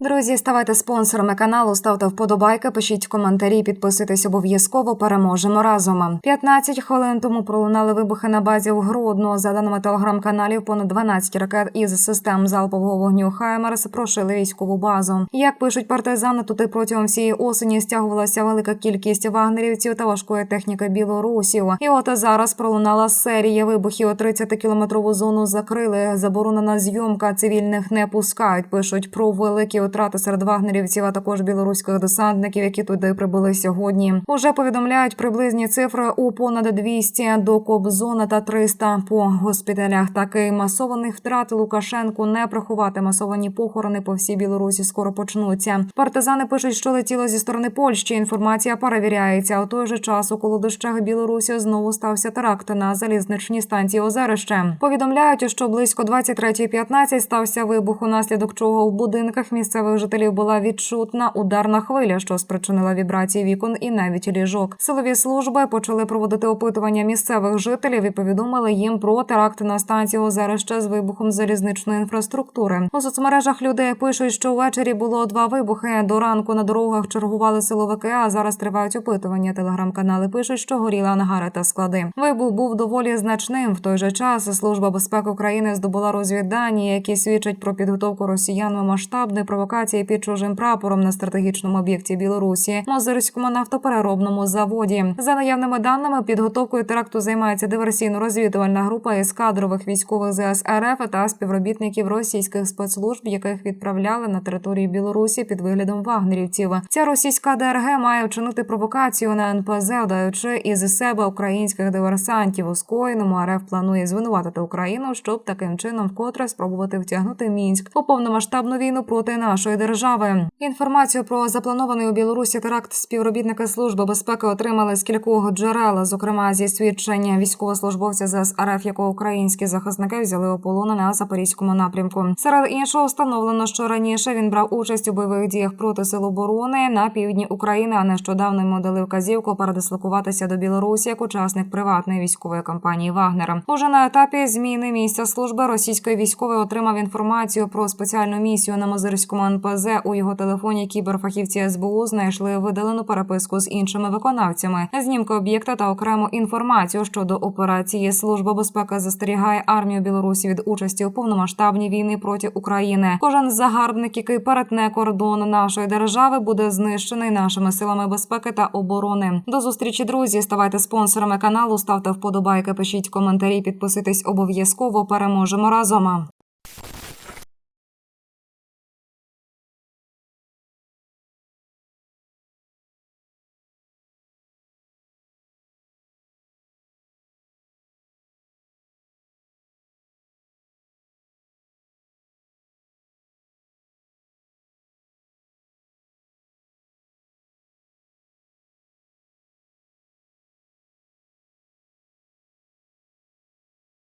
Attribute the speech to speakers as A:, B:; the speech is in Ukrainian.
A: Друзі, ставайте спонсорами каналу, ставте вподобайки, пишіть коментарі, підписуйтесь обов'язково. Переможемо разом. 15 хвилин тому пролунали вибухи на базі в Гродно. За даними телеграм-каналів, понад 12 ракет із систем залпового вогню Хаймерс прошили військову базу. Як пишуть партизани, туди протягом всієї осені стягувалася велика кількість вагнерівців та важкої техніки білорусів. І от зараз пролунала серія вибухів. 30-кілометрову зону закрили. Заборонена зйомка цивільних не пускають. Пишуть про великі втрати серед вагнерівців, а також білоруських десантників, які туди прибули сьогодні. Уже повідомляють приблизні цифри у понад 200 до Кобзона та 300 по госпіталях. Такий масованих втрат Лукашенку не приховати. Масовані похорони по всій Білорусі скоро почнуться. Партизани пишуть, що летіло зі сторони Польщі. Інформація перевіряється. У той же час у колодощах Білорусі знову стався теракт на залізничній станції Озерище. Повідомляють, що близько 23.15 стався вибух, унаслідок чого в будинках місцевих жителів була відчутна ударна хвиля, що спричинила вібрації вікон і навіть ліжок. Силові служби почали проводити опитування місцевих жителів і повідомили їм про теракт на станції Озерище з вибухом залізничної інфраструктури. У соцмережах люди пишуть, що ввечері було два вибухи. До ранку на дорогах чергували силовики. А зараз тривають опитування. Телеграм-канали пишуть, що горіли ангари та склади. Вибух був доволі значним. В той же час служба безпеки України здобула розвіддані, які свідчать про підготовку росіян масштабної провокації під чужим прапором на стратегічному об'єкті Білорусі, Мозирському нафтопереробному заводі. За наявними даними, підготовкою теракту займається диверсійно-розвідувальна група із кадрових військових ЗС РФ та співробітників російських спецслужб, яких відправляли на територію Білорусі під виглядом вагнерівців. Ця російська ДРГ має вчинити провокацію на НПЗ, вдаючи із себе українських диверсантів у скоєному. РФ планує звинуватити Україну, щоб таким чином вкотре спробувати втягнути мінськ у повномасштабну війну проти нашої держави. Інформацію про запланований у Білорусі теракт співробітники служби безпеки отримали з кількох джерел, зокрема зі свідчення військовослужбовця з РФ, якого українські захисники взяли у полон на запорізькому напрямку. Серед іншого встановлено, що раніше він брав участь у бойових діях проти сил оборони на півдні України, а нещодавно йому дали вказівку передислокуватися до Білорусі як учасник приватної військової компанії Вагнера. Уже на етапі зміни місця служби російської військової отримав інформацію про спеціальну місію на Мозирському НПЗ. У його телефоні кіберфахівці СБУ знайшли видалену переписку з іншими виконавцями, знімки об'єкта та окрему інформацію щодо операції. Служба безпеки застерігає армію Білорусі від участі у повномасштабній війни проти України. Кожен загарбник, який перетне кордон нашої держави, буде знищений нашими силами безпеки та оборони. До зустрічі, друзі. Ставайте спонсорами каналу, ставте вподобайки, пишіть коментарі, підписуйтесь обов'язково. Переможемо разом.